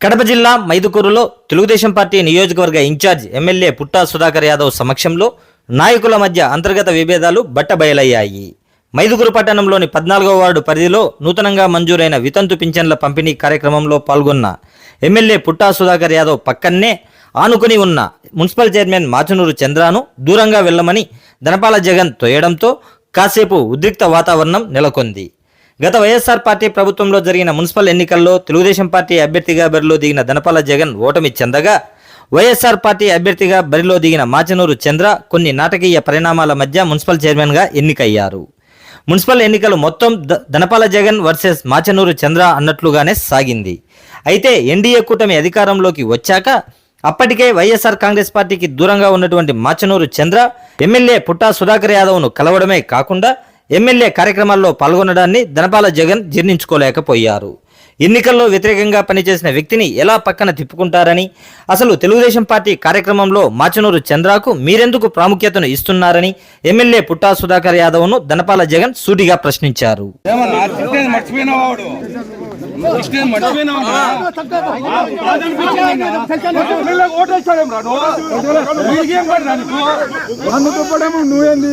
కడప జిల్లా మైదుకూరులో తెలుగుదేశం పార్టీ నియోజకవర్గ in charge MLA Putta Sudhakar Yadav సమక్షంలో నాయకుల మధ్య అంతర్గత విభేదాలు బట్టబయలయ్యాయి. మైదుకూరు పట్టణంలోని పద్నాలుగో వార్డు పరిధిలో నూతనంగా మంజూరైన వితంతు పింఛన్ల పంపిణీ కార్యక్రమంలో పాల్గొన్న ఎమ్మెల్యే పుట్టా సుధాకర్ యాదవ్ పక్కన్నే ఆనుకుని ఉన్న మున్సిపల్ చైర్మన్ మాచనూరు చంద్రాను దూరంగా వెళ్ళమని ధనపాల జగన్ తోయడంతో కాసేపు ఉద్రిక్త వాతావరణం నెలకొంది. గత వైఎస్ఆర్ పార్టీ ప్రభుత్వంలో జరిగిన మున్సిపల్ ఎన్నికల్లో తెలుగుదేశం పార్టీ అభ్యర్థిగా బరిలో దిగిన దనపాల జగన్ ఓటమి చెందగా వైఎస్ఆర్ పార్టీ అభ్యర్థిగా బరిలో దిగిన మాచనూరు చంద్ర కొన్ని నాటకీయ పరిణామాల మధ్య మున్సిపల్ చైర్మన్గా ఎన్నికయ్యారు. మున్సిపల్ ఎన్నికలు మొత్తం ద- దనపాల జగన్ వర్సెస్ మాచనూరు చంద్ర అన్నట్లుగానే సాగింది. అయితే ఎన్డీఏ కూటమి అధికారంలోకి వచ్చాక అప్పటికే వైఎస్ఆర్ కాంగ్రెస్ పార్టీకి దూరంగా ఉన్నటువంటి మాచనూరు చంద్ర ఎమ్మెల్యే పుట్టా సుధాకర్ యాదవ్ను కలవడమే కాకుండా ఎమ్మెల్యే కార్యక్రమాల్లో పాల్గొనడాన్ని ధనపాల జగన్ జీర్ణించుకోలేకపోయారు. ఎన్నికల్లో వ్యతిరేకంగా పనిచేసిన వ్యక్తిని ఎలా పక్కన తిప్పుకుంటారని అసలు తెలుగుదేశం పార్టీ కార్యక్రమంలో మాచనూరు చంద్రకు మీరెందుకు ప్రాముఖ్యతను ఇస్తున్నారని ఎమ్మెల్యే పుట్టా సుధాకర్ యాదవ్ను ధనపాల జగన్ సూటిగా ప్రశ్నించారు. నువ్వేంది?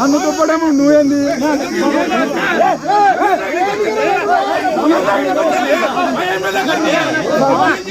నన్ను పడేమో నువ్వేంది?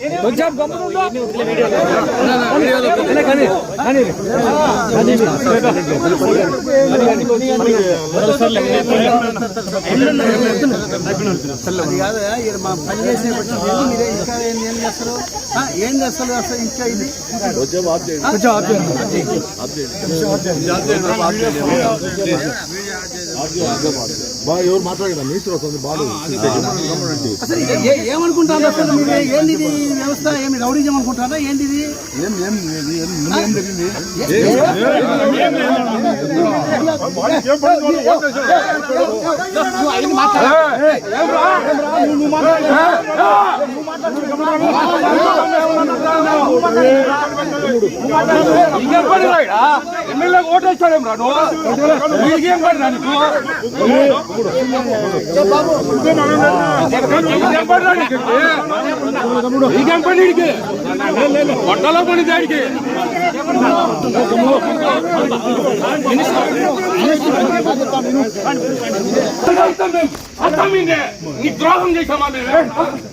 అది కాదు మా పని ఏంది మీరే ఇంకా ఏంది ఏం చేస్తారు? ఆ, ఏం చేస్తారు అసలు ఇంకా ఇది? కొంచెం బాగా అసలు ఏ- ఏ- ఏమనుకుంటారు అసలు మీరు ఏంది ఇది వ్యవస్థ ఏమి రౌడీజం అనుకుంటారా ఏంది ఇది ఏం ఏం ఏది? ఏం ఏం జరిగింది నీకేం పడి రాయిడా ఎమ్మెల్యే ఓటేసాడేం రాను నీకేం పడి రా నీకు నీకేం పడి రా నీకు నీకేం పడి నీడికి గొడ్డలో పడి దాడికి నీ ద్రోహం చేసామా మేము నీకు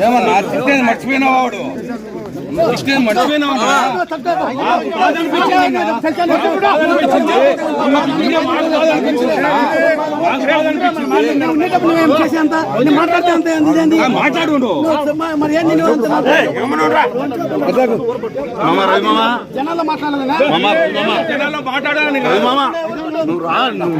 ఏమన్నా కృష్ణని మర్చిపోయినా వాడు? కృష్ణని మర్చిపోయినా ఉండేటప్పుడు నువ్వేం చేసేంత నేను మాట్లాడితే అంత ఏంది ఇదేంది? మాట్లాడు మ- మరి ఏంది నువ్వు అంత జనాల్లో మాట్లాడాలనా నువ్వు రా నువ్వు